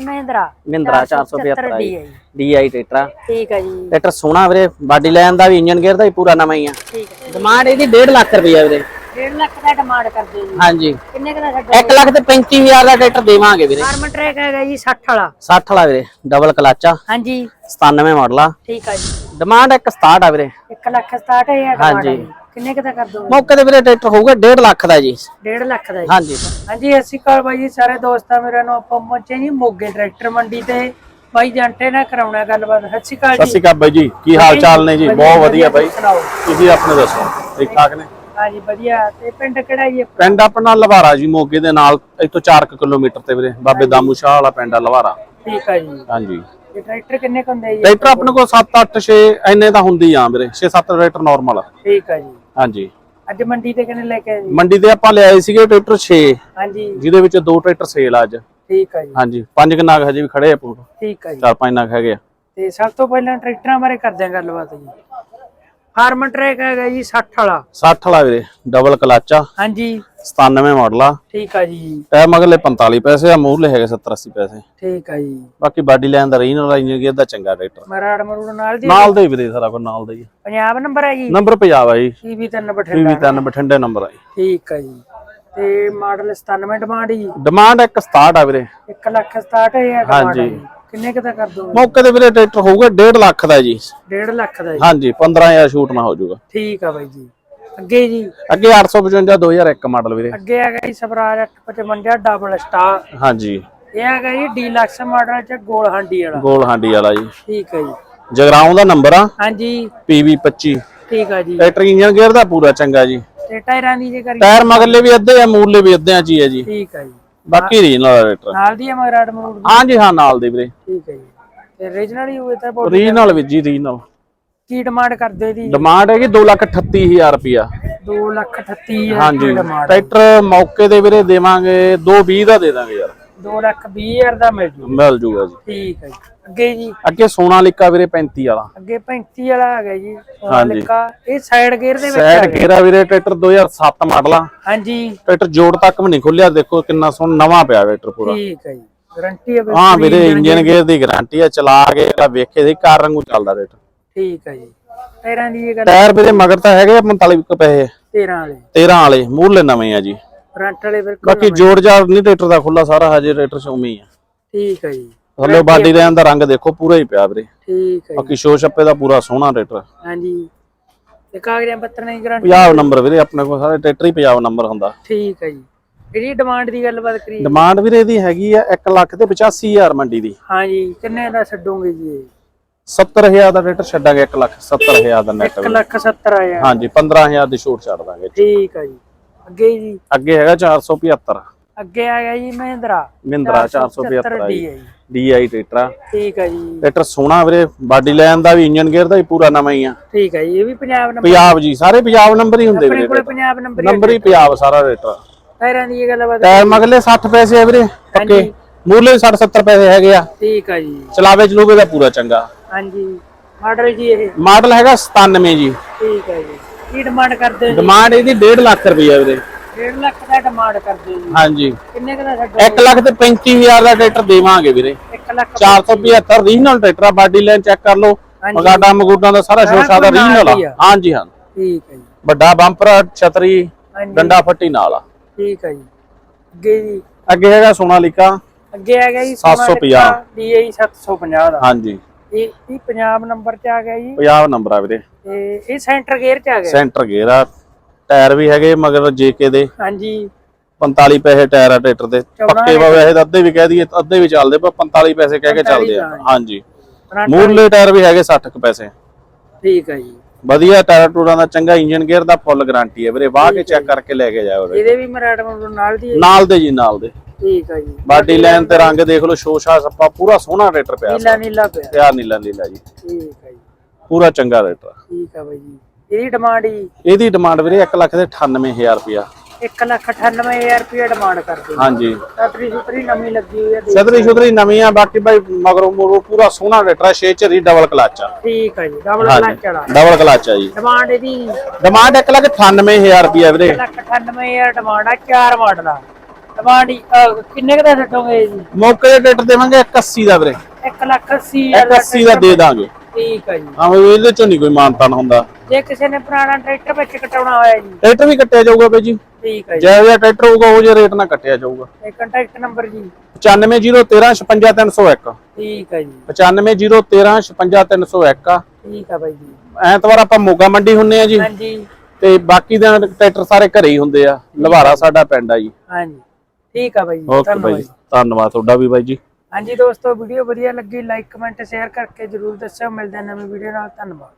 Mahindra. Mahindra 475 DI DI tractor. ਠੀਕ ਹੈ ਜੀ। ਟਰੈਕਟਰ ਸੋਹਣਾ ਵੀਰੇ ਬਾਡੀ ਲਾਈਨ ਦਾ ਵੀ ਇੰਜਨ ਗੇਅਰ ਦਾ ਵੀ ਪੂਰਾ ਨਵਾਂ ਹੀ ਆ। ਠੀਕ ਹੈ ਡਿਮਾਂਡ ਇਹਦੀ 1.5 ਲੱਖ ਰੁਪਈਆ ਵੀਰੇ। 1.5 ਲੱਖ ਦਾ ਡਿਮਾਂਡ ਕਰਦੇ ਜੀ। ਹਾਂਜੀ। ਕਿੰਨੇ ਕੁ ਦਾ ਛੱਡੋ 1 ਲੱਖ ਤੇ 35000 ਦਾ ਟਰੈਕਟਰ ਦੇਵਾਂਗੇ ਵੀਰੇ। ਫਾਰਮ ਟਰੈਕ ਹੈਗਾ ਜੀ 60 ਵਾਲਾ। 60 ਵਾਲਾ ਵੀਰੇ ਡਬਲ ਕਲਾਚਾ ਹਾਂਜੀ। 97 ਮਾਡਲ ਆ। ਠੀਕ ਹੈ ਜੀ। ਡਿਮਾਂਡ ਇੱਕ 67 ਆ ਵੀਰੇ। 1 ਲੱਖ 67 ਹੈ ਹਾਂਜੀ। ਕਿੰਨੇ ਕੁ ਦਾ ਕਰ ਦੋਗੇ? ਮੌਕੇ ਤੇ ਵੀਰੇ ਟਰੈਕਟਰ ਹੋਊਗਾ 1.5 ਲੱਖ ਦਾ ਜੀ। 1.5 ਲੱਖ ਦਾ ਜੀ। ਹਾਂਜੀ। ਹਾਂਜੀ ਅਸੀਂ ਕਾਲ ਬਾਈ ਜੀ ਸਾਰੇ ਦੋਸਤਾਂ ਮੇਰੇ ਨੂੰ ਆਪਾਂ ਪਹੁੰਚੇ ਜੀ ਮੋਗੇ ਟਰੈਕਟਰ ਮੰਡੀ ਤੇ। ਬਾਈ ਜੰਟੇ ਨਾਲ ਕਰਾਉਣਾ ਗੱਲਬਾਤ। ਸਤਿ ਸ਼੍ਰੀ ਅਕਾਲ ਸਤਿ ਜੀ ਸ਼੍ਰੀ ਅਕਾਲ ਬਾਈ ਜੀ ਕੀ ਹਾਲ ਚਾਲ ਨੇ ਜੀ? ਬਹੁਤ ਵਧੀਆ ਬਾਈ। ਤੁਸੀਂ ਆਪਣੇ ਦੱਸੋ ਠੀਕ ਠਾਕ ਨੇ? ਹਾਂਜੀ ਵਧੀਆ। ਤੇ ਪਿੰਡ ਕਿਹੜਾ ਜੀ ਆਪਣਾ? ਪਿੰਡ ਆਪਣਾ ਲਵਾਰਾ ਜੀ ਮੋਗੇ ਦੇ ਨਾਲ ਇੱਥੋਂ 4 ਕਿਲੋਮੀਟਰ ਤੇ ਵੀਰੇ ਬਾਬੇ ਦਾਮੂ ਸ਼ਾਹ ਵਾਲਾ ਪਿੰਡ ਆ ਲਵਾਰਾ। ਠੀਕ ਹੈ ਜੀ। ਹਾਂਜੀ। ਟਰੈਕਟਰ ਕਿੰਨੇ ਕੁ ਹੁੰਦੇ ਜੀ? ਟਰੈਕਟਰ ਆਪਣੇ ਕੋਲ 7 8 6 ਇੰਨੇ ਤਾਂ ਹੁੰਦੀ ਆ ਵੀਰੇ। 6 7 ਟਰੈਕਟਰ ਨਾਰਮਲ ਠੀਕ ਹੈ ਜੀ। ਹਾਂਜੀ। ਅੱਜ ਮੰਡੀ ਤੇ ਕਿੰਨੇ ਲੈ ਕੇ ਆਏ ਜੀ? ਮੰਡੀ ਤੇ ਆਪਾਂ ਲਿਆਏ ਸੀਗੇ ਟਰੈਕਟਰ 6 ਹਾਂਜੀ। ਜਿਹਦੇ ਵਿੱਚ ਦੋ ਟਰੈਕਟਰ ਸੇਲ ਆ ਅੱਜ। ਠੀਕ ਹੈ ਜੀ। ਹਾਂਜੀ। ਪੰਜ ਕੁ ਨਾਗ ਹਜੇ ਵੀ ਖੜੇ ਆ ਪੂਰ। ਠੀਕ ਹੈ ਜੀ। ਚਾਰ ਪੰਜ ਨਾਗ ਹੈਗੇ ਆ। ਤੇ ਸਭ ਤੋਂ ਪਹਿਲਾਂ ਟਰੈਕਟਰਾਂ ਬਾਰੇ ਕਰਦੇ ਹਾਂ ਗੱਲਬਾਤ ਜੀ। ਫਾਰਮ ਟਰੈਕ ਹੈਗਾ ਜੀ 60 ਵਾਲਾ। 60 ਵਾਲਾ ਵੀਰੇ ਡਬਲ ਕਲਾਚਾ ਹਾਂਜੀ। 97 ਮਾਡਲ ਆ। ਠੀਕ ਹੈ ਜੀ। ਟਾਇਰ ਮਗਲੇ 45 ਪੈਸੇ ਆ ਮੂਹਰਲੇ ਹੈਗੇ 70 80 ਪੈਸੇ। ਠੀਕ ਹੈ ਜੀ। ਬਾਕੀ ਬਾਡੀ ਲਾਈਨ ਦਾ ਰੀਨ ਵਾਲਾ ਇੰਜਨ ਦਾ ਚੰਗਾ ਟਰੈਕਟਰ ਮਰਾੜ ਮਰੂੜ ਨਾਲ ਜੀ। ਨਾਲ ਦੇ ਵੀਰੇ ਸਾਰਾ ਕੁਝ ਨਾਲ ਦਾ ਆ। ਪੰਜਾਬ ਨੰਬਰ ਹੈ ਜੀ? ਨੰਬਰ ਪੰਜਾਬ ਆ ਜੀ। ਕੀ ਵੀ ਤਿੰਨ ਬਠਿੰਡਾ। ਵੀ ਤਿੰਨ ਬਠਿੰਡੇ ਨੰਬਰ ਆ ਜੀ। ਠੀਕ ਹੈ ਜੀ। ਤੇ ਮਾਡਲ 97 ਡਿਮਾਂਡ ਜੀ। ਡਿਮਾਂਡ ਇੱਕ 67 ਆ ਵੀਰੇ। 1 ਲੱਖ 67 ਹੈ ਡਿਮਾਂਡ ਹਾਂਜੀ। ਕਿੰਨੇ ਕੁ ਦਾ ਕਰ ਦੋਗੇ? ਮੌਕੇ ਤੇ ਵੀਰੇ ਟਰੈਕਟਰ ਹੋਊਗਾ 1.5 ਲੱਖ ਦਾ ਜੀ। 1.5 ਲੱਖ ਦਾ ਜੀ। ਹਾਂਜੀ 15000 ਛੂਟ ਨਾ ਹੋ ਜਾਊਗਾ ਠੀਕ ਆ ਬਾਈ ਜੀ। ਅੱਗੇ ਜੀ? ਅੱਗੇ 855 2001 ਮਾਡਲ ਵੀਰੇ। ਅੱਗੇ ਹੈਗਾ ਜੀ ਸਵਰਾਜ 855 ਡਬਲ ਸਟਾਰ ਹਾਂਜੀ। ਇਹ ਹੈਗਾ ਜੀ ਡੀਲਕਸ ਮਾਡਲ ਚ ਗੋਲ ਹਾਂਡੀ ਵਾਲਾ। ਗੋਲ ਹਾਂਡੀ ਵਾਲਾ ਜੀ। ਠੀਕ ਹੈ ਜੀ। ਜਗਰਾਉਂ ਦਾ ਨੰਬਰ ਆ। ਹਾਂਜੀ। PV 25 ਠੀਕ ਆ ਜੀ। ਟਰੈਕਟਰ ਇੰਜਨ ਗੇਅਰ ਦਾ ਪੂਰਾ ਚੰਗਾ ਜੀ। ਤੇ ਟਾਇਰਾਂ ਦੀ ਜੇ ਕਰੀ ਟਾਇਰ ਮਗਰਲੇ ਵੀ ਅੱਧੇ ਆ ਮੂਰਲੇ ਵੀ ਹੀ ਹੈ ਜੀ। ਠੀਕ ਆ ਜੀ। ਬਾਕੀ ਰੀਨ ਵਾਲਾ ਟਰੈਕਟਰ ਨਾਲ ਦੀ ਮਗਰਾੜ ਮਰੂੜ ਦੀ? ਹਾਂਜੀ ਹਾਂ ਨਾਲ ਦੇ ਵੀਰੇ। ਠੀਕ ਹੈ ਜੀ। ਤੇ ਰੀਜਨਲ ਹੀ ਹੋਏ ਤਾਂ ਰੀਨ ਨਾਲ ਵੀ ਜੀ ਨਾਲ ਕੀ ਡਿਮਾਂਡ ਕਰਦੇ ਦੀ? ਡਿਮਾਂਡ ਹੈਗੀ 238000 ਰੁਪਿਆ 2 ਲੱਖ 38 ਹਾਂਜੀ। ਟਰੈਕਟਰ ਮੌਕੇ ਦੇ ਵੀਰੇ ਦੇਵਾਂਗੇ 220 ਦਾ ਦੇ ਦਾਂਗੇ ਯਾਰ। 2 ਲੱਖ 20 ਹਜ਼ਾਰ ਦਾ ਮਿਲ ਜੂ ਮਿਲ ਜੂਗਾ ਜੀ। ਠੀਕ ਹੈ ਜੀ। ਅੱਗੇ ਜੀ। ਅੱਗੇ ਸੋਨਾਲੀਕਾ ਵੀਰੇ 35 ਵਾਲਾ। ਅੱਗੇ 35 ਵਾਲਾ ਆ ਗਿਆ ਜੀ ਸੋਨਾਲਿਕਾ ਇਹ ਸਾਈਡ ਗੇਅਰ ਦੇ ਵਿੱਚ ਆ ਸਾਈਡ ਗਿਆ। ਗੇਰਾ ਵੀਰੇ ਟਰੈਕਟਰ 2007 ਮਾਡਲ ਆ। ਹਾਂਜੀ। ਟਰੈਕਟਰ ਜੋੜ ਤੱਕ ਵੀ ਨਹੀਂ ਖੁੱਲਿਆ ਦੇਖੋ ਕਿੰਨਾ ਸੋਹਣਾ ਨਵਾਂ ਪਿਆ ਟਰੈਕਟਰ ਪੂਰਾ। ਠੀਕ ਹੈ ਜੀ। ਗਾਰੰਟੀ ਹੈ ਹਾਂ ਬਿਲਕੁਲ ਵੀਰੇ ਇੰਜਨ ਗੇਅਰ ਦੀ ਗਾਰੰਟੀ ਆ ਚਲਾ ਕੇ ਵੇਖੇ ਦੇ ਕਾਰ ਵਾਂਗੂ ਚੱਲਦਾ ਟਰੈਕਟਰ। ਠੀਕ ਹੈ ਜੀ। ਟਾਇਰਾਂ ਦੀ ਇਹ ਗੱਲ ਟਾਇਰ ਵੀਰੇ ਮਗਰ ਤਾਂ ਹੈਗੇ ਆ 45 ਕੁ ਪੈਸੇ। 13 ਵਾਲੇ। 13 ਵਾਲੇ ਮੂਹਰਲੇ ਨਵੇਂ ਆ ਜੀ। ਫਰੰਟ ਵਾਲੇ ਬਿਲਕੁਲ ਬਾਕੀ ਜੋੜ ਜਾੜ ਨਹੀਂ ਟਰੈਕਟਰ ਦਾ ਖੁੱਲਾ ਸਾਰਾ ਹਜੇ ਟਰੈਕਟਰ ਹੀ ਆ। ਠੀਕ ਹੈ ਜੀ। ਥੱਲੇ ਬਾਡੀ ਲੈਣ ਦਾ ਰੰਗ ਦੇਖੋ ਪੂਰਾ ਹੀ ਪਿਆ ਵੀਰੇ। ਠੀਕ ਹੈ ਬਾਕੀ ਸ਼ੋ ਛੱਪੇ ਦਾ ਪੂਰਾ ਸੋਹਣਾ ਟਰੈਕਟਰ ਹਾਂਜੀ। ਤੇ ਕਾਗਜ਼ਾਂ ਪੱਤਰਾਂ ਦੀ ਗਾਰੰਟੀ ਪੰਜਾਬ ਨੰਬਰ ਵੀਰੇ ਆਪਣੇ ਕੋਲ ਸਾਰੇ ਟਰੈਕਟਰ ਹੀ ਪੰਜਾਬ ਨੰਬਰ ਹੁੰਦਾ। ਠੀਕ ਹੈ ਜੀ। ਇਹਦੀ ਡਿਮਾਂਡ ਦੀ ਗੱਲਬਾਤ ਕਰੀਏ। ਡਿਮਾਂਡ ਵੀਰੇ ਇਹਦੀ ਹੈਗੀ ਆ 1 ਲੱਖ ਤੇ 85000 ਮੰਡੀ ਦੀ। ਹਾਂਜੀ ਕਿੰਨੇ ਦਾ ਛੱਡੋਗੇ ਜੀ ਇਹ? 70000 ਦਾ ਟਰੈਕਟਰ ਛੱਡਾਂਗੇ 1 ਲੱਖ 70000 ਦਾ ਨੈਟ 1 ਲੱਖ 70 ਹਜ਼ਾਰ। ਹਾਂਜੀ 15000 ਦੀ ਛੂਟ ਛੱਡ ਦਾਂਗੇ। ਠੀਕ ਹੈ ਜੀ। ਅੱਗੇ ਜੀ। ਅੱਗੇ ਹੈਗਾ 475 ਅੱਗੇ ਆ ਗਿਆ ਜੀ ਮਹਿੰਦਰਾ। ਮਹਿੰਦਰਾ 475 ਡੀ ਹੈ ਜੀ। ਡੀਆਈ ਟਰੈਕਟਰ ਆ। ਠੀਕ ਹੈ ਜੀ। ਟਰੈਕਟਰ ਸੋਹਣਾ ਵੀਰੇ ਬਾਡੀ ਲਾਈਨ ਦਾ ਵੀ ਇੰਜਨ ਗੇਅਰ ਦਾ ਵੀ ਪੂਰਾ ਨਵਾਂ ਹੀ ਆ। ਠੀਕ ਹੈ ਜੀ ਇਹ ਵੀ ਪੰਜਾਬ ਨੰਬਰ ਪੰਜਾਬ ਜੀ ਸਾਰੇ ਪੰਜਾਬ ਨੰਬਰ ਹੀ ਹੁੰਦੇ ਆਪਣੇ ਵੀਰੇ ਕੋਲੇ ਪੰਜਾਬ ਨੰਬਰ ਨੰਬਰ ਹੀ ਪੰਜਾਬ ਸਾਰਾ ਟਰੈਕਟਰ ਟਾਇਰਾਂ ਦੀ ਇਹ ਗੱਲਬਾਤ ਟਾਇਰ ਮਗਲੇ 60 ਪੈਸੇ ਆ ਵੀਰੇ ਪੱਕੇ। ਮੂਰਲੇ 60 70 ਪੈਸੇ ਹੈਗੇ ਆ। ਠੀਕ ਹੈ ਜੀ। ਚਲਾਵੇ ਚਲੂਵੇ ਦਾ ਪੂਰਾ ਚੰਗਾ। ਹਾਂਜੀ। ਮਾਡਲ ਜੀ ਇਹ। ਮਾਡਲ ਹੈਗਾ 97 ਜੀ। ਠੀਕ ਹੈ ਜੀ। ਕੀ ਡਿਮਾਂਡ ਕਰਦੇ ਹੋ ਡਿਮਾਂਡ ਇਹਦੀ 1.5 ਲੱਖ ਰੁਪਈਆ ਵੀਰੇ। 1.5 ਲੱਖ ਦਾ ਡਿਮਾਂਡ ਕਰਦੇ ਹੋ ਹਾਂਜੀ। ਕਿੰਨੇ ਕੁ ਦਾ ਛੱਡੋ 1 ਲੱਖ ਤੇ 35000 ਦਾ ਟਰੈਕਟਰ ਦੇਵਾਂਗੇ ਵੀਰੇ। 1 ਲੱਖ 475 ਰੀਜਨਲ ਟਰੈਕਟਰ ਆ ਬਾਡੀ ਲਾਈਨ ਚੈੱਕ ਕਰ ਲਓ। ਮਗਾਡਾ ਮਗੂਡਾਂ ਦਾ ਸਾਰਾ ਸ਼ੋਸ਼ਾ ਦਾ ਰੀਜਨਲ ਆ। ਹਾਂਜੀ ਹਾਂ। ਠੀਕ ਹੈ ਜੀ। ਵੱਡਾ ਬੰਪਰ ਛਤਰੀ ਡੰਡਾ ਫੱਟੀ ਨਾਲ ਆ। ਠੀਕ ਹੈ ਜੀ। ਅੱਗੇ ਜੀ। ਅੱਗੇ ਹੈਗਾ ਸੋਨਾਲੀਕਾ। ਅੱਗੇ ਗਿਆ ਜੀ 750 DI 750 ਦਾ। ਹਾਂਜੀ। ਇਹ ਇਹ ਪੰਜਾਬ ਨੰਬਰ ਚ ਆ ਗਿਆ ਜੀ। 50 ਨੰਬਰ ਆ ਵੀਰੇ। ਤੇ ਇਹ ਸੈਂਟਰ ਗੇਅਰ ਚ ਆ ਗਿਆ। ਸੈਂਟਰ ਗੇਅਰ ਆ। ਟਾਇਰ ਵੀ ਹੈਗੇ ਮਗਰ ਜੇਕੇ ਦੇ। ਹਾਂਜੀ। 45 ਪੈਸੇ ਟਾਇਰ ਆ ਟਰੈਕਟਰ ਦੇ। ਚੌਦਾਂ ਪੱਕੇ ਵਾ ਵੈਸੇ ਤਾਂ ਅੱਧੇ ਵੀ ਕਹਿ ਦਈਏ ਅੱਧੇ ਵੀ ਚੱਲਦੇ ਪਰ 45 ਪੈਸੇ ਕਹਿ ਕੇ 45 ਚੱਲਦੇ ਆ। ਹਾਂਜੀ। ਮੂਰਲੇ ਟਾਇਰ ਵੀ ਹੈਗੇ 60 ਕੁ ਪੈਸੇ। ਠੀਕ ਹੈ ਜੀ। ਵਧੀਆ ਟਾਇਰ ਟੂਰਾਂ ਦਾ ਚੰਗਾ ਇੰਜਨ ਗੇਅਰ ਦਾ ਫੁੱਲ ਗਾਰੰਟੀ ਹੈ ਵੀਰੇ। ਵਾਹ ਕੇ ਚੈੱਕ ਕਰਕੇ ਲੈ ਕੇ ਜਾਓ ਵੀਰੇ। ਇਹਦੇ ਵੀ ਮੈਡਮ ਨਾਲ ਦੀ ਹੈ। ਨਾਲ ਦੇ ਜੀ ਨਾਲ ਦੇ। ਠੀਕ ਹੈ ਜੀ। ਬਾਡੀ ਲਾਈਨ ਤੇ ਰੰਗ ਦੇਖ ਲਓ ਸ਼ੋਸ਼ਾ ਸੱਪਾ ਪੂਰਾ ਸੋਹਣਾ ਟਰੈਕਟਰ ਪਿਆ ਨੀਲਾ ਨੀਲਾ ਪਿਆ। ਪਿਆ ਨੀਲਾ ਨੀਲਾ ਜੀ। ਠੀਕ ਹੈ ਜੀ। ਪੂਰਾ ਚੰਗਾ ਟਰੈਕਟਰ ਠੀਕ ਹੈ ਬਾਈ ਜੀ। ਇਹਦੀ ਡਿਮਾਂਡ ਜੀ? ਇਹਦੀ ਡਿਮਾਂਡ ਵੀਰੇ 1 ਲੱਖ ਤੇ 98000 ਰੁਪਿਆ 1 ਲੱਖ 98000 ਰੁਪਏ ਡਿਮਾਂਡ ਕਰਦੇ। ਹਾਂਜੀ। ਸਤਰੀ ਸੁਤਰੀ ਨਵੀਂ ਲੱਗੀ ਹੋਈ ਹੈ ਦੇਖ। ਸਦਰੀ ਸੁਦਰੀ ਨਵੀਂ ਆ ਬਾਕੀ ਭਾਈ ਮਗਰੋਂ ਮੂਰੋਂ ਪੂਰਾ ਸੋਹਣਾ ਟਰੈਕਟਰ ਆ 6 ਚਰੀ ਡਬਲ ਕਲਚ ਆ। ਠੀਕ ਹੈ ਜੀ ਡਬਲ ਕਲਚ ਵਾਲਾ। ਡਬਲ ਕਲਚ ਆ ਜੀ। ਡਿਮਾਂਡ ਇਹਦੀ? ਡਿਮਾਂਡ 1 ਲੱਖ 98000 ਰੁਪਿਆ ਵੀਰੇ। 1 ਲੱਖ 98000 ਡਿਮਾਂਡ ਆ ਚਾਰ ਮਾਡਲ ਆ। ਡਿਮਾਂਡ ਕਿੰਨੇ ਕੁ ਦਾ ਛੱਡੋਗੇ ਜੀ? ਮੌਕੇ ਦੇ ਟਰੈਕਟਰ ਦੇਵਾਂਗੇ 81 ਦਾ ਵੀਰੇ। 1 ਲੱਖ 80 ਹਜ਼ਾਰ 81 ਦਾ ਦੇ ਦਾਂਗੇ। ਠੀਕ ਹੈ ਜੀ। ਹਾਂ ਵੀ ਇਹਦੇ ਚੋਂ ਨਹੀਂ ਕੋਈ ਮਾਨਤਾਨ ਹੁੰਦਾ। ਜੇ ਕਿਸੇ ਨੇ ਪੁਰਾਣਾ ਟਰੈਕਟਰ ਵਿੱਚ ਕਟਾਉਣਾ ਹੋਇਆ ਜੀ। ਟਰੈਕਟਰ ਵੀ ਕੱਟਿਆ ਜਾਊਗਾ ਬਾਈ ਜੀ। ਠੀਕ ਹੈ ਜੀ। ਜਿਹੜਾ ਜਿਹਾ ਟਰੈਕਟਰ ਹੋਊਗਾ ਉਹ ਜਿਹਾ ਰੇਟ ਨਾਲ ਕੱਟਿਆ ਜਾਊਗਾ। ਇਹ ਕੰਟੈਕਟ ਨੰਬਰ ਜੀ। 95013 ਠੀਕ ਹੈ ਜੀ। 95013 ਠੀਕ ਹੈ ਬਾਈ ਜੀ। ਐਤਵਾਰ ਆਪਾਂ ਮੋਗਾ ਮੰਡੀ ਹੁੰਨੇ ਆ ਜੀ। ਹਾਂਜੀ। ਤੇ ਬਾਕੀ ਦੇ ਟਰੈਕਟਰ ਸਾਰੇ ਘਰੇ ਹੀ ਹੁੰਦੇ ਆ। ਲਵਾਰਾ ਸਾਡਾ ਪਿੰਡ ਆ ਜੀ। ਹਾਂਜੀ। ਠੀਕ ਹੈ ਬਾਈ ਜੀ ਓਕੇ ਬਾਈ ਜੀ ਧੰਨਵਾਦ ਤੁਹਾਡਾ ਵੀ ਬਾਈ ਜੀ। ਹਾਂਜੀ ਦੋਸਤੋ ਵੀਡੀਓ ਵਧੀਆ ਲੱਗੀ ਲਾਈਕ ਕਮੈਂਟ ਸ਼ੇਅਰ ਕਰਕੇ ਜਰੂਰ ਦੱਸਿਓ। ਮਿਲਦੇ ਨਵੀਂ ਵੀਡੀਓ ਨਾਲ ਧੰਨਵਾਦ।